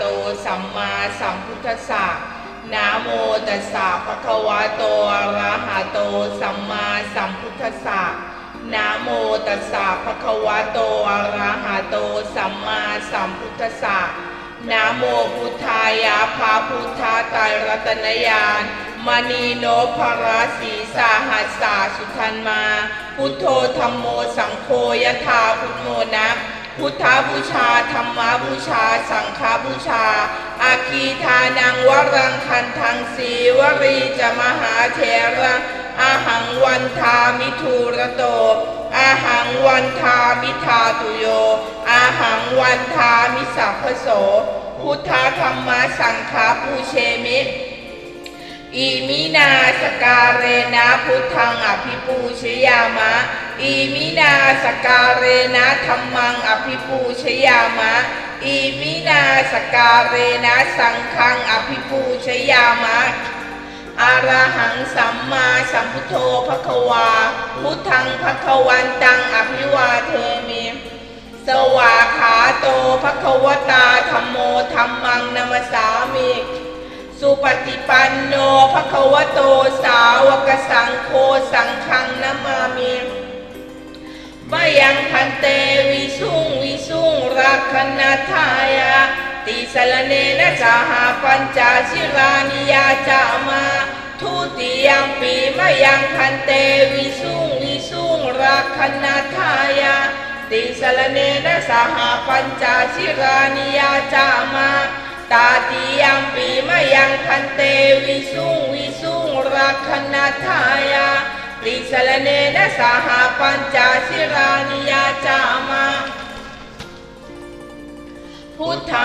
โตสัมมาสัมพุทธัสสะนะโมตัสสะภะคะวะโตอะระหะโตสัมมาสัมพุทธัสสะนะโมตัสสะภะคะวะโตอะระหะโตสัมมาสัมพุทธัสสะนะโมพุทธายะพระพุทธาไตรรัตนญาณมณีโนภราสีสาหัสสาสุทันมา พุทโธธรรมโมสังโฆยะธาพุทโมนะ พุทธบูชา ธรรมบูชา สังฆบูชา อาคีทานังวรังคันทังสีวรีจะมหาเถระอาหังวันทามิทูระโตอาหังวันทามิทาตุโย อาหังวันทามิสัพพโส พุทธธรรมสังฆปูเชมิอิมินาสการเรนะพุทธังอภิปูชยามะ อิมินาสการเรนะธรรมังอภิปูชยามะอิมินาสการเรนะสังฆังอภิปูชยามะอาระหังสัมมาสัมพุทโธภควา พุทธังภควันตังอภิวาเทมิสวาขาโตภควตาธรรมโมธรรมังนมสสามิสุปฏิปันโนภควโตสาวกสังโฆสังฆังนามามิ มยังพันเตวิสุงวิสุงรักขณทายาติสลเนนะสหปัญจชิรานิยาจามาทุติยมปีมยังพันเตวิสุงวิสุงรักขณทายาติสลเนนะสหปัญจชิรานิยาจามาตาติยัมปีมะยังพันเตวิสุงวิสุงรักขณทายาติสลเนนะสหปัญจสิรานิยา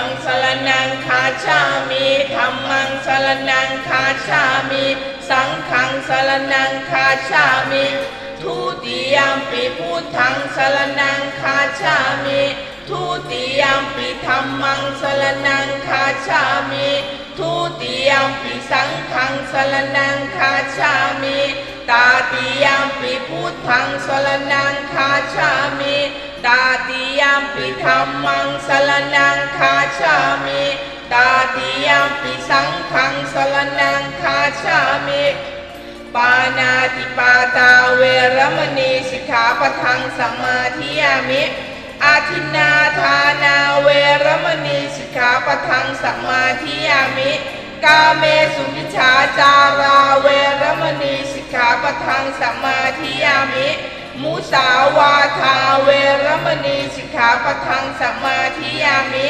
งสรนังคาชามิธรรมังสรนังคาชามิ สังฆังสรนังคาชามิทุติยมปิพุทธังสรนังคาชามิทุติยมปิธรรมังสรนังคาชามิทุติยมปิสังฆังสรนังคาชามิตาติยมปิพุทธังสรนังคาชามิ ตาติยมปิธรรมังสรนังคาชามิตาติยมปิสังฆังสรนังคาชามิปานาติปาตาเวรมณีสิกขาปทังสมาธิยามิอาทินาทานาเวรมณีสิกขาปทังสมาธิยามิ กาเมสุมิชาจาราเวรมณีสิกขาปทังสมาธิยามิ มุสาวาทาเวรมณีสิกขาปทังสมาธิยามิ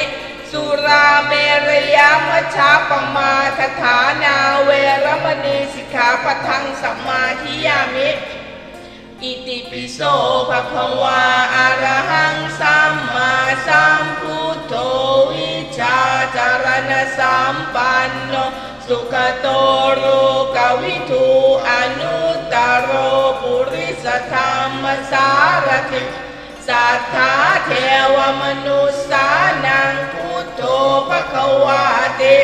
สุราเมรยมัชาปมาทฐานาเวรมณีสิกขาปทังสมมาธิยามิ อิติปิโสภะคะวาอะระหังสัมมาสัมพุทโธวิชาจารณสัมปันโนสุขโตโรกวิทูอนุ ธรรมสารถิสัทธาเทวมนุษสานังพุทโธภะควาติ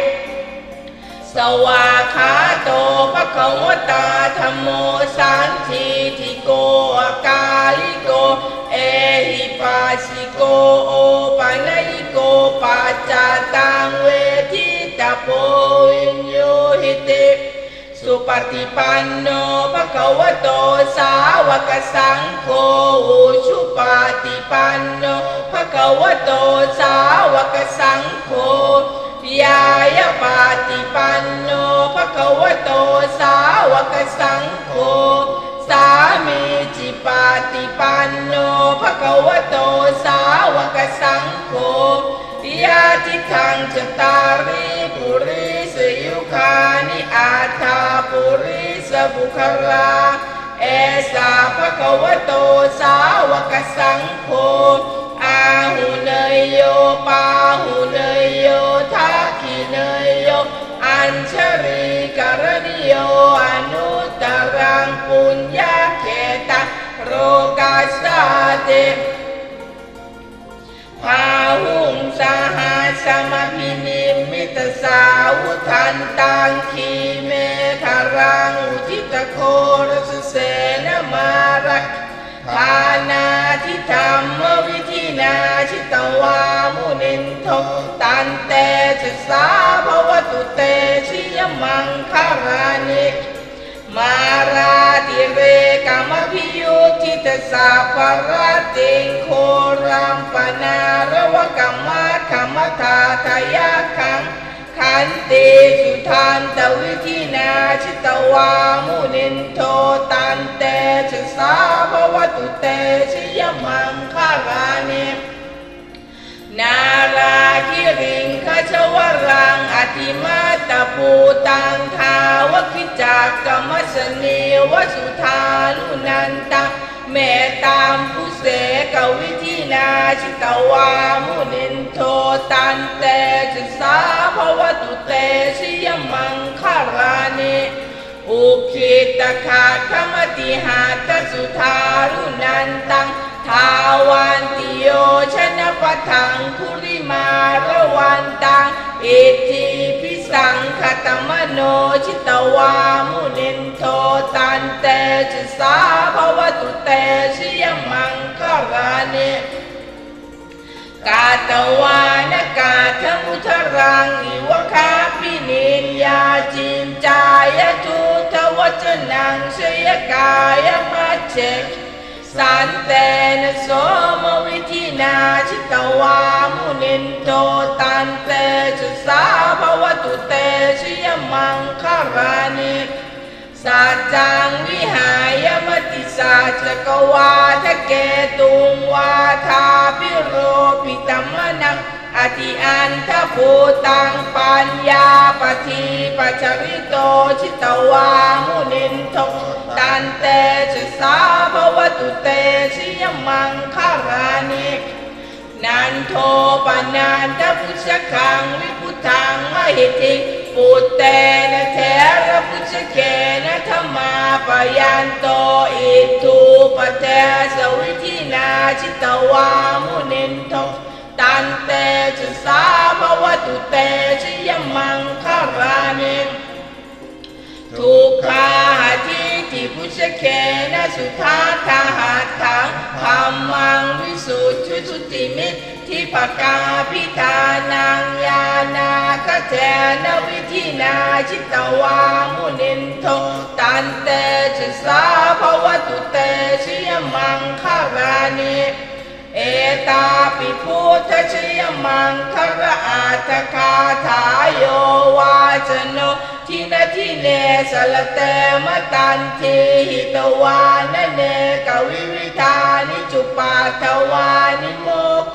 สวาขาโตภะคะวตาธรรมโมสันทิทิโกอากาลิโก เอหิปัสสิโกโอปัญญิโกปัจจตังเวทิตาโพวิญโยหิติ สุปฏิปันโนภะคะวะโตสาวกสังโฆอุชุปฏิปันโนภะคะวะโตสาวกสังโฆยายาปฏิปันโนภะคะวะโตสาวกสังโฆสามีจิปฏิปันโนภะคะวะโตสาวกสังโฆยาทิทังจตา บุคลา เอสาภะคะวะโตสาวกสังโฆอาหุเนยโยปาหุเนยโยทักขิเนยโย อัญชริกรณิโยอนุตตรังปุญญาเขตะโรกาสาเตพาหุงสหาสมพินิมิตสาวุทันตังเทานาทิธรรมวิธินาชิตวามุนินโทตันเตจะสาภวตุเตชิยมังคารานิมาราติเรกามพิยุทิตสาภรติงโครัมปนารวกรรมะธรรมทาทายาคัง ขันติสุทานตวิธินาชิตวามุนินโทตันเตชะสาภวตุเตชิยมังคารานินาราคิริงคชวรังอธิมาตปูตังทาวคิจักกรรมสนีวสุธาลุนันตัง เมตตามผู้เสกวิธีนาชิตวามุนินโทตันเตจะสาภวตุเตชิยมังคารานิอุคิตขาคมติหาทสุธารุนันตังทาวันติโยชนะปะทังคุริมาระวันตังอิทธิพิ สังคตมโนชิตวามุนินโทตันเตจะสาภวตุเตชิยมังคารานิกาตวานกาธมุทรังอิวคาปินินยาจิมจายทุทวจนังเชยกายมัจเจ สันเตนโสมวิธินาชิตวามุนินโตตันเตจุสาภวตุเตชิยมังคารานิสัจจังวิหายมติสัจกวาทะเกตุงวาทาพิโรปิตัมมนัง อธิอันทภูตังปัญญาปทีปัจจริโตชิตวามุนินโทตันเตชะสาภวตุเตชิยมังคารานินันโทปนันทพุชคังวิพุทังมหิติปุตเตนะเทระพุชเกนะธรรมาปยันโตอิทูปเทสวิธินาชิตวามุนินทตั นเตชะสาภวตุเตชิยมังคารานิทุกขาทิทิพุชเคนะสุทาทาหัตถังธรรมังวิสุทธิสุติมิตทิปกาพิธานังยานาคเทนวิธินาชิตวามุนินโทตันเตชะสาภวตุเตชิยมังคารานิ เอตาปิพุทธชยมังคระอาทคาถาโยวาจโนทินาทิเนสลเตมตันทีหิตวานเนกวิวิธานิจุปาทวานิโม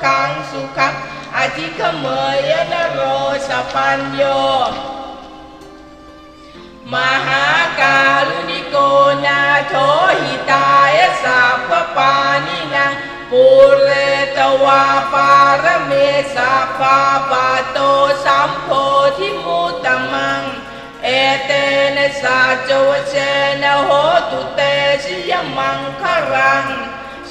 ขังสุขังอธิขเมยนโรสปัญโยมหาการุณิโกนาโถหิตายสัพพปานิ ปุเรตวาปารเมสัพพาปาโตสัมโพธิมุตตมัง เอเตนะสัจวเชนะโหตุเตชิยมังคารัง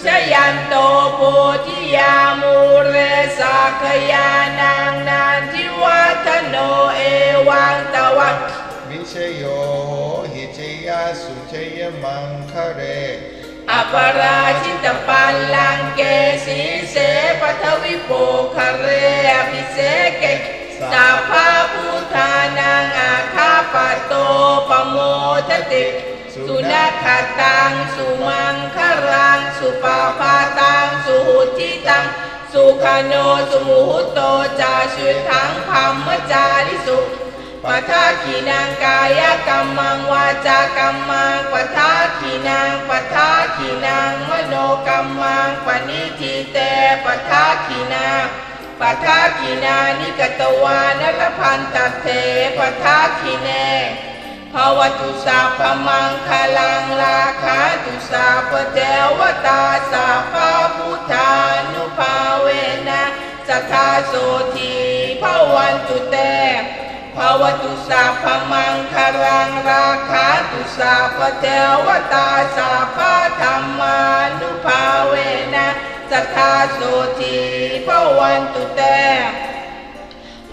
ชยันโตโพธิยามูเรสักยานังนันทิวัฒโนเอวังตวังวิเชโยหิเชยาสุเชยมังคะเร อปราชิตปัลลังเกสีเสปทวิโปคเรอภิเสเกสัพพะพุทานังอาคาปโตปโมทติ สุนัขตังสุมังครังสุปาปาตังสุหุติตัง สุขโนสุมุหุโตจาชุทังพัมมจาริสุปทาขีนางกายกรรมังวาจากรรมังปทาขีนางปท ขีนางมโนกรรมังปณิทิเตปทาขีนางปทาขีนานิกตวานรพันตเทปทาขีเนภวตุสัพมังคลังราคาตุสัพพเทวตาสัพพพุทธานุภาเวนะสัทธาโสทีภวันตุเต ภวตุสัพมังคลังราคาตุสัพเทวตาสัพพธรรมานุภาเวนะสัทธาโสทีภวันตุเต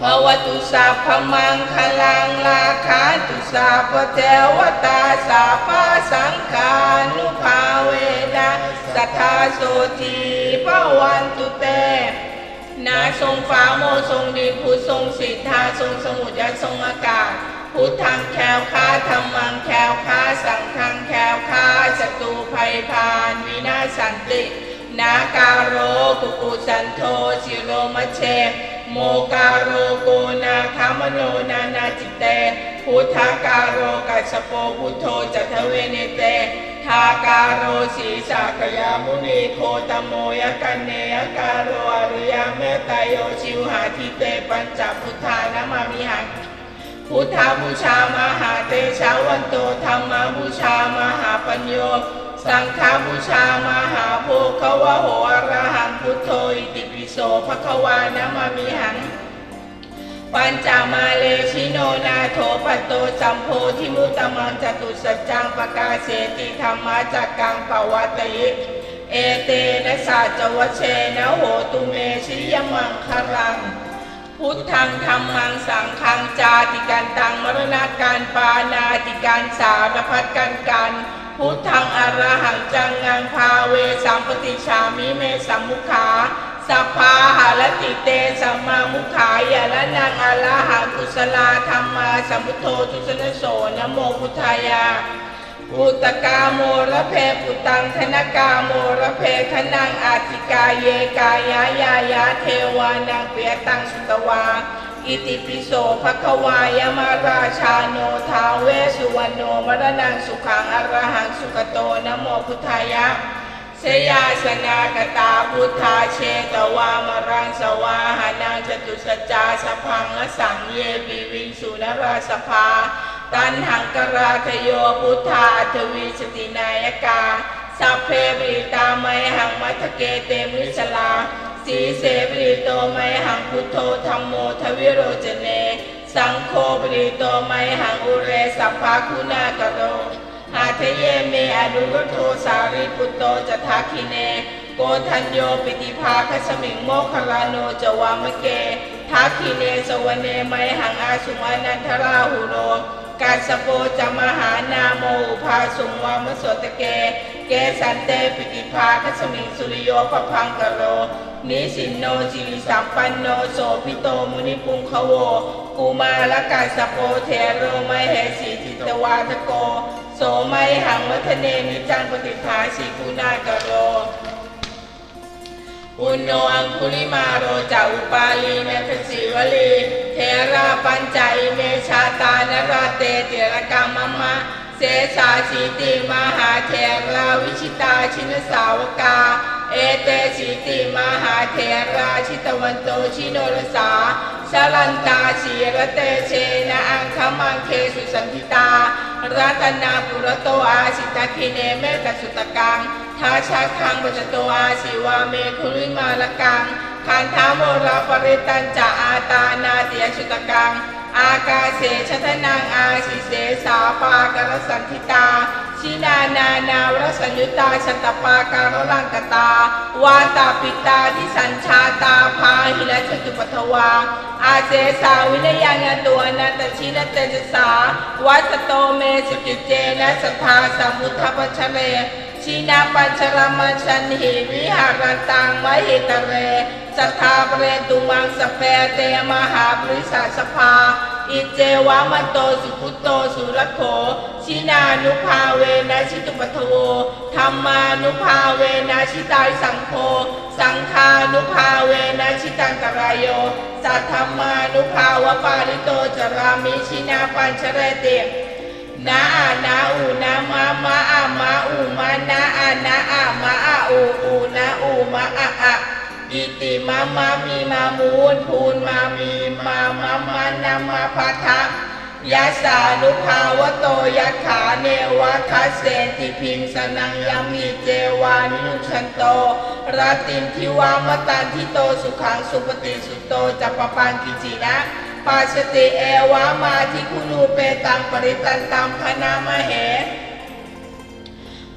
ภภวตุสัพมังคลังลาคาตุสัพเทวตาสัพพสังฆานุภาเวนะสัทธาโสทีพวันตุเต นาทรงฟ้าโมทรงดินพุทธทรงสิทธาทรงสมุทรทรงอากาศ พุทธังแคล้วค้าธรรมังแคล้วค้าสังฆังแคล้วค้าศัตรูภัยพานวินาศสันติ นาการโรกุกุสันโทชิโรมะเช โมการโรโกนาคามโนนานาจิเต พุทธาการโรกัสโปพุทโธจัตเวเนเตทาการโรสีสากยามุนีโคตโมยกันเนยการโรอริยเมตโยชิวหาทิเตปัญจพุทธานามามิหังพุทธบูชามหาเตชาวันโตธรรมบูชามหาปัญโย สังฆบูชามหาโภควะโหอรหังพุทโธอิติปิโสภควานามามิหัง ปัญจมาเลชิโนนาโถปัตโตสัมโพธิมุตตมังจตุสัจจังปกาเสติธรรมาจักกังปวัตยิเอเตนะสาจวเชนะโหตุเมชิยมังคารัง พุทธังธรรมังสังฆังจาติกันตังมรณาการปานาติการสารพัดกันกัน พุทธังอรหังจังงังพาเวสัมปติชามิเมสัมมุขาสัพพาหารติเตสัมมามุขายะละนังอรหังกุศลาธรรมาสัมพุทโธทุสนโสนโมพุทธายาปุตตกาโมระเพปุตังธนกาโมระเพคนังอาติกาเยกายายายาเทวานังเปียตังสุตวา อิติปิโสภควายมาราชาโนทาเวสุวรรณโนมรณังสุขังอรหังสุขโตนะโมพุทธายะเสยาสนากตาพุทธาเชตวามรังสวาหานังจตุสจาสพังละสังเยวิวิงสุนราสภา ตันหังกราทโยพุทธาอัทวีสตินายกาสัพเพปริตาไมหังมัทเกเตมิสลาสีเสปริโตไมหัง พุทโธธรรมโมทวิโรจเน สังโฆปริโตไมหังอุเรสัพพาคุณากโรหาเทเยเมอนุรุโทสารีปุตโตจะทักขิเน โกทัญโยปิติภาคสมิงโมคคลาโนจวามะเกทักขิเนสวเนไมหังอาสุมานันทราหุโรกาสโปจะมหานาโมอุภาสุงวามสวตเก เกสันเตปิติภาคสมิงสุริโยปพังกโรนิสินโนจิริสัมปันโนโสพิโตมุนิปุงคโวกุมาละกาสโปเทโรไมเหสีทิตวาทโก โสไมหังวัฒเนนิจังปฏิภาสีกุณากโรอุณโนอังคุลิมาโรจาอุปาลีเมทศิวลีเทราปัญจเมชาตานราเตเตระกามมะ สสาสีติมหาเทราวิชิตาชินสาวกา เอเตสีติมหาเทราชิตวันโตชิโนรสาชลันตาชีระเตเชนะอังคมังเคสุสันติตา รัตนาปุระโตอาสิตาคิเนเมตสุตกังท้าชักคังปัจโตอาศิวาเมคุริมาลกังคันธาโมราปริตันจะอาตานาเตียชุตกัง อากาเสชทนังอาสิเสสาปากรสันทิตา ชินานานาวรสัญยุตาชตปาการลังกตา วาตาปิตาที่สัญชาตาพาหิละชตุปทวา อาเจสาวินยังาตัวนันตชินเตจสา วัสโตเมสุกิเจนะสทาสมุทธปัชเร ชีนาปัญชรมัญชันหิวิหารตังมหิตเรสัทธาเปรตุมังสเปเตมหาบริษัทสภา อิเจวามโตสุพุโตสุรโขชินานุภาเวนะชิตุปัทโวธรรมานุภาเวนะชิตายสังโฆสังฆานุภาเวนะชิตังกรายโยสัทธรรมานุภาวปาริโตจรามิชินาปัญชเรเตนาอานาอูนามามาอามาอูมา มาอาอาอิติมามามีมามูนพูนมามีมามามานามาพัทะยาสานุภาวโตยักขาเนวะคัสเสติพิมสนังยามีเจวานินุชันโตรตินทิวามตันทิโตสุขังสุปฏิสุโตจัปปปันกิจินะปัสติเอวามาทิคุนูเปตังปริตันตัมพนามเห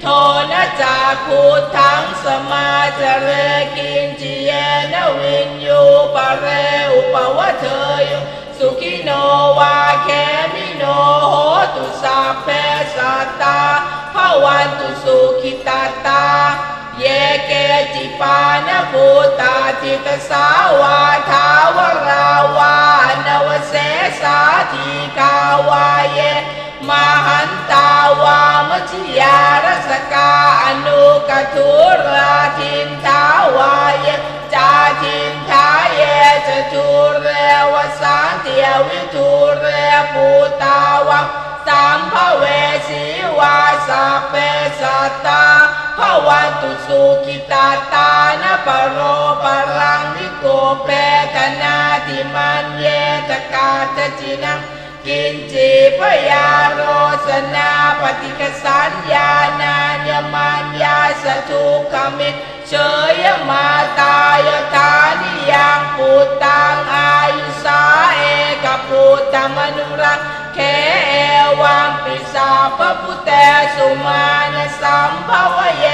โทนะจาปกิจโจจะสาลหุกวุตติสานตินทิโยจะนิปโกจะอาปคาโปกุเรสวนนุคิโทนะจากพูดทั้งสมาจเรกินจิเยนวินยูปะเรอุปวะเทยสุขิโนวาแคมิโนโหตุสาเพสัตตาภวันตุสุขิตาตา เยเกจิปานภูตาจิตสาวาทาวราวานวเสสาธิกาวาเย มหันตาวาม ตาภวันตุสุขิตาตานปโรปรังนิโกเปตนาติมันเยตกาตจินังกินจีพยาโรสนาปฏิกสัญญานานยมัญญาสทุกขมิตเฉยมาตายฐานิยังปูตังอายุสาเอกปูตมนุรักเขเอวังปิสาปพุเตสุมา สัมภวเย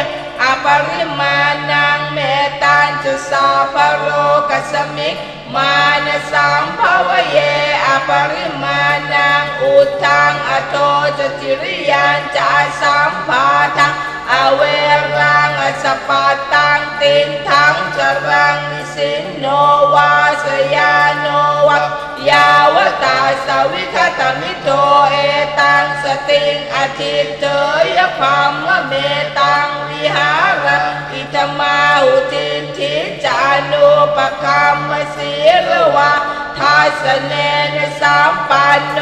อปริมาณังเมตันจะสาพโรกัสมิกมานะสัมภวเยอปริมาณังอุทังอโตจจิริยันจะสัมภาทังอเวรังอสปาตังตินทังจรังนิสินโนวาสยาโนวะ ยาวตาสวิคตมิโตเอตังสติงอธิเตยพัมมเมตังวิหารอิตมาหุตินทิจานุปคัมสีรวะทัสเนนสัมปันโน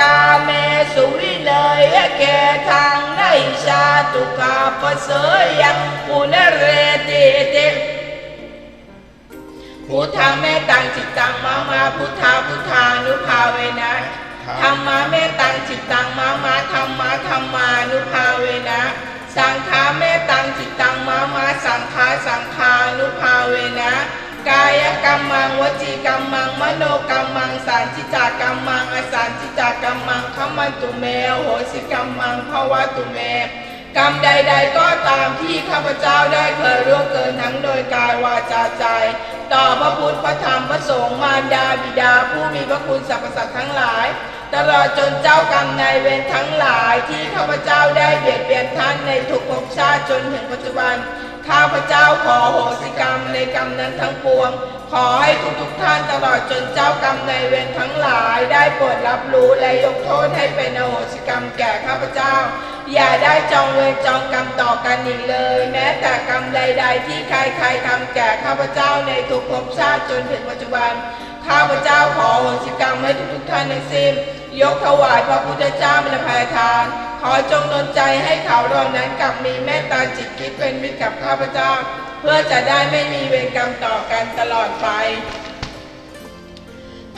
กาเมสุวิเนยเกทังไนชาตุกาปเสยังปุณเรติเต พุทธาเมตังจิตตังมามาพุทธาพุทธานุภาเวนะธรรมาเมตังจิตตังมามาธรรมาธรรมานุภาเวนะ สังฆาเมตังจิตตังมามาสังฆาสังฆานุภาเวนะ กายกรรมังวจีกรรมังมโนกรรมังสารจิจากรรมังอสารจิจากรรมังขมันตุเมโหสิกรรมังภวตุเม กรรมใด ๆ ก็ตามที่ข้าพเจ้าได้เคยร่วงเกินทั้งโดยกายวาจาใจ ต่อพระพุทธพระธรรมพระสงฆ์มารดาบิดาผู้มีพระคุณสรรพสัตว์ทั้งหลาย ตลอดจนเจ้ากรรมนายเวรทั้งหลายที่ข้าพเจ้าได้เบียดเบียนท่านในทุกภพชาติจนถึงปัจจุบันข้าพเจ้าขอโหสิกรรมในกรรมนั้นทั้งปวง ขอให้ทุกๆท่านตลอดจนเจ้ากรรมนายเวรทั้งหลายได้โปรดรับรู้และยกโทษให้เป็นโหสิกรรมแก่ข้าพเจ้า อย่าได้จองเวรจองกรรมต่อกันอีกเลย แม้แต่กรรมใด ๆ ที่ใครๆทำแก่ข้าพเจ้าในทุกภพชาติจนถึงปัจจุบัน ข้าพเจ้าขอโหสิกรรมให้ทุกๆท่านทั้งสิ้นยกถวายพระพุทธเจ้าเป็นภัยทาน ขอจงดลใจให้เขาเหล่านั้นกลับมีเมตตาจิตคิดเป็นมิตรกับข้าพเจ้า เพื่อจะได้ไม่มีเวรกรรมต่อกันตลอดไป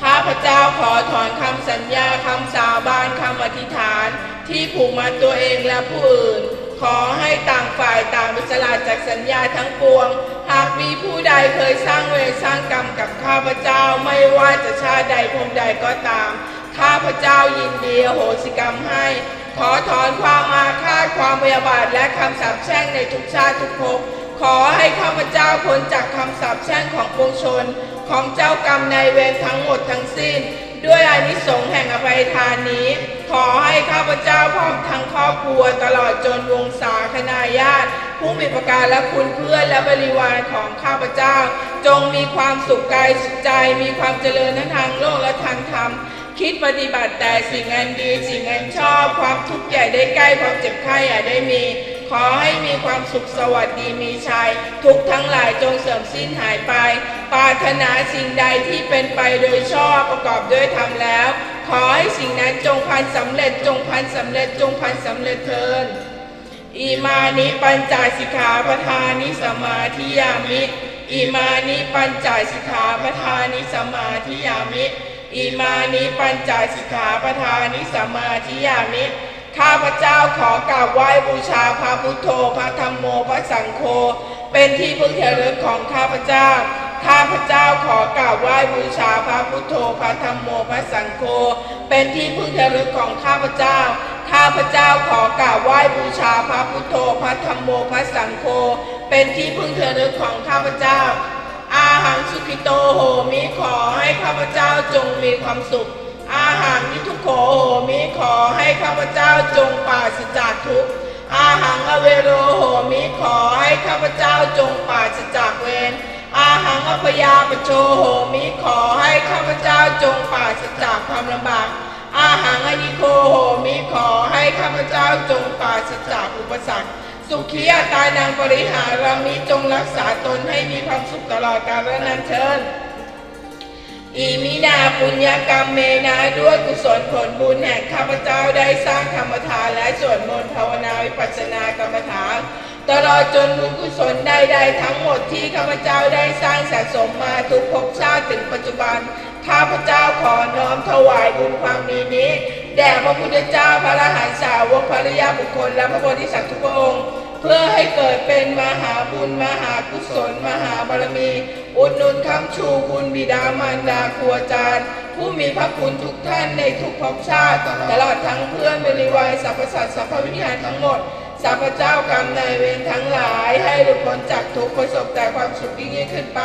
ข้าพเจ้าขอถอนคำสัญญาคำสาบานคำอธิษฐาน ที่ผูกมัดตัวเองและผู้อื่น ขอให้ต่างฝ่ายต่างวิสละจากสัญญาทั้งปวง หากมีผู้ใดเคยสร้างเวรสร้างกรรมกับข้าพเจ้าไม่ว่าจะชาติใดพใดก็ตาม ข้าพเจ้ายินดีโหสิกรรมให้ ขอถอนความอาฆาตความพยาบาทและคำสาปแช่งในทุกชาติทุกภพขอให้ข้าพเจ้าพ้นจากคำสาปแช่งของปวงชน ของเจ้ากรรมนายเวรทั้งหมดทั้งสิ้น ด้วยอานิสงส์แห่งอภัยทานนี้ ขอให้ข้าพเจ้าพร้อมทั้งครอบครัวตลอดจนวงศาคณาญาติ ผู้มีประการและคุณเพื่อนและบริวารของข้าพเจ้า จงมีความสุขกายสุขใจมีความเจริญทั้งทางโลกและทางธรรมคิดปฏิบัติแต่สิ่งอันดีสิ่งอันชอบ ความทุกข์ใหญ่ได้ใกล้ความเจ็บไข้อย่าได้มี ขอให้มีความสุขสวัสดีมีชัยทุกทั้งหลายจงเสื่อมสิ้นหายไป ปรารถนาสิ่งใดที่เป็นไปโดยชอบประกอบด้วยธรรมแล้ว ขอให้สิ่งนั้นจงพันสำเร็จจงพันสำเร็จจงพันสำเร็จเทินอิมานิปัญจสิกขาปทานิสมาธิยามิอิมานิปัญจสิกขาปทานิสมาธิยามิอิมานิปัญจสิกขาปทานิสมาธิยามิข้าพเจ้าขอกราบไหว้บูชาพระพุทโธพระธรรมโมพระสังโฆเป็นที่พึ่งเทเลิศของข้าพเจ้า ข้าพเจ้าขอกราบไหว้บูชาพระพุทโธพระธรรมโมพระสังโฆเป็นที่พึ่งเทเลิศของข้าพเจ้า ข้าพเจ้าขอกราบไหว้บูชาพระพุทโธพระธรรมโมพระสังโฆเป็นที่พึ่งเทเลิศของข้าพเจ้า อาหังสุขิโตโหมิขอให้ข้าพเจ้าจงมีความสุข อาหังนิทุโขโหมิขอให้ข้าพเจ้าจงปราศจากทุกข์อาหังอเวโรโหมิขอให้ข้าพเจ้าจงปราศจากเวร หังอพยาปโชโหมิขอให้ข้าพเจ้าจงปราศจากความลำบาก อาหังอนิโคโหมิขอให้ข้าพเจ้าจงปราศจากอุปสรรค สุขียตายนางบริหารมิจงรักษาตนให้มีความสุขตลอดกาลและนานเชิญ อิมินาปุญญกรรมเมนาด้วยกุศลผลบุญแห่งข้าพเจ้าได้สร้างธรรมทานและสวดมนต์ภาวนาวิปัสสนากรรมฐานตลอดจนบุญกุศลใดๆทั้งหมดที่ข้าพเจ้าได้สร้างสะสมมาทุกภพชาติถึงปัจจุบัน ข้าพเจ้าขอน้อมถวายบุญความดีนี้ แด่พระพุทธเจ้าพระอรหันตสาวกภริยาบุคคลและพระโพธิสัตว์ทุกพระองค์ เพื่อให้เกิดเป็นมหาบุญมหากุศล มหาบารมี อุดหนุนคำชูคุณบิดามารดาครูอาจารย์ ผู้มีพระคุณทุกท่านในทุกภพชาติ ตลอดทั้งเพื่อนบริวารสรรพสัตว์สรรพวิญญาณทั้งหมดสรรพเจ้ากรรมนายเวรทั้งหลาย ให้หลุดพ้นจากทุกประสบแต่ความสุขยิ่งยิ่งขึ้นไป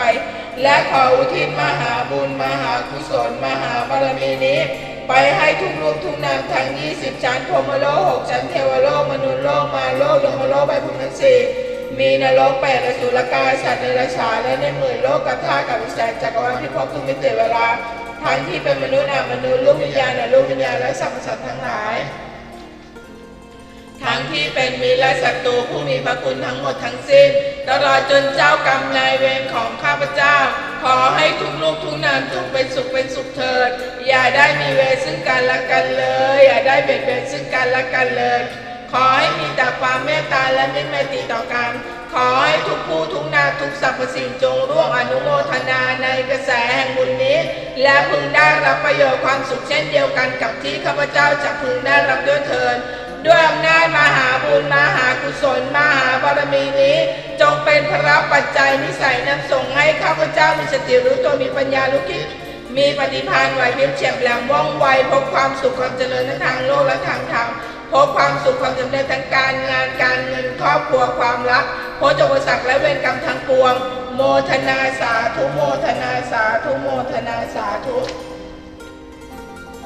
และขออุทิศมหาบุญมหากุศล มหาบารมีนี้ ไปให้ทุกรูปทุกนามทั้ง20ชั้นพรมโลกหกชั้นเทวโลกมนุษย์โลกมาโลกยมโลกไปภูมิทั้งสี่มีนรกแปดอสุรกายสัตว์เดรัจฉาและในหมื่นโลกกับท่ากับวิสัยจักรวาลที่พบทุกมิติเวลาทั้งที่เป็นมนุษย์อมนุษย์ลูกวิญญาณละลูกวิญญาณและสรรพสัตว์ทั้งหลายทั้งที่เป็นมิตรและศัตรูผู้มีพระคุณทั้งหมดทั้งสิ้นตลอดจนเจ้ากรรมนายเวรของข้าพเจ้า ขอให้ทุกลูกทุกนามจงเป็นสุขเป็นสุขเถิด อย่าได้มีเวรซึ่งกันและกันเลย อย่าได้เบียดเบียนซึ่งกันและกันเลย ขอให้มีแต่ความเมตตาและมิตรไมตรีต่อกัน ขอให้ทุกผู้ทุกนามทุกสรรพสิ่งจงร่วมอนุโมทนาในกระแสแห่งบุญนี้ และพึงได้รับประโยชน์ความสุขเช่นเดียวกันกับที่ข้าพเจ้าจะพึงได้รับด้วยเถิด ด้วยอำนาจมหาบุญมหากุศลมหาบารมีนี้ จงเป็นพระปัจจัยนิสัยนำส่งให้ข้าพเจ้ามีสติรู้ตัวมีปัญญารู้คิดมีปฏิภาณไหวพริบเฉียบแหลมว่องไวพบความสุขความเจริญทั้งทางโลกและทางธรรมพบความสุขความสำเร็จทางการงานการเงินครอบครัวความรักพ้นจากอุปสรรคและเวรกรรมทั้งปวง โมทนาสาธุโมทนาสาธุโมทนาสาธุ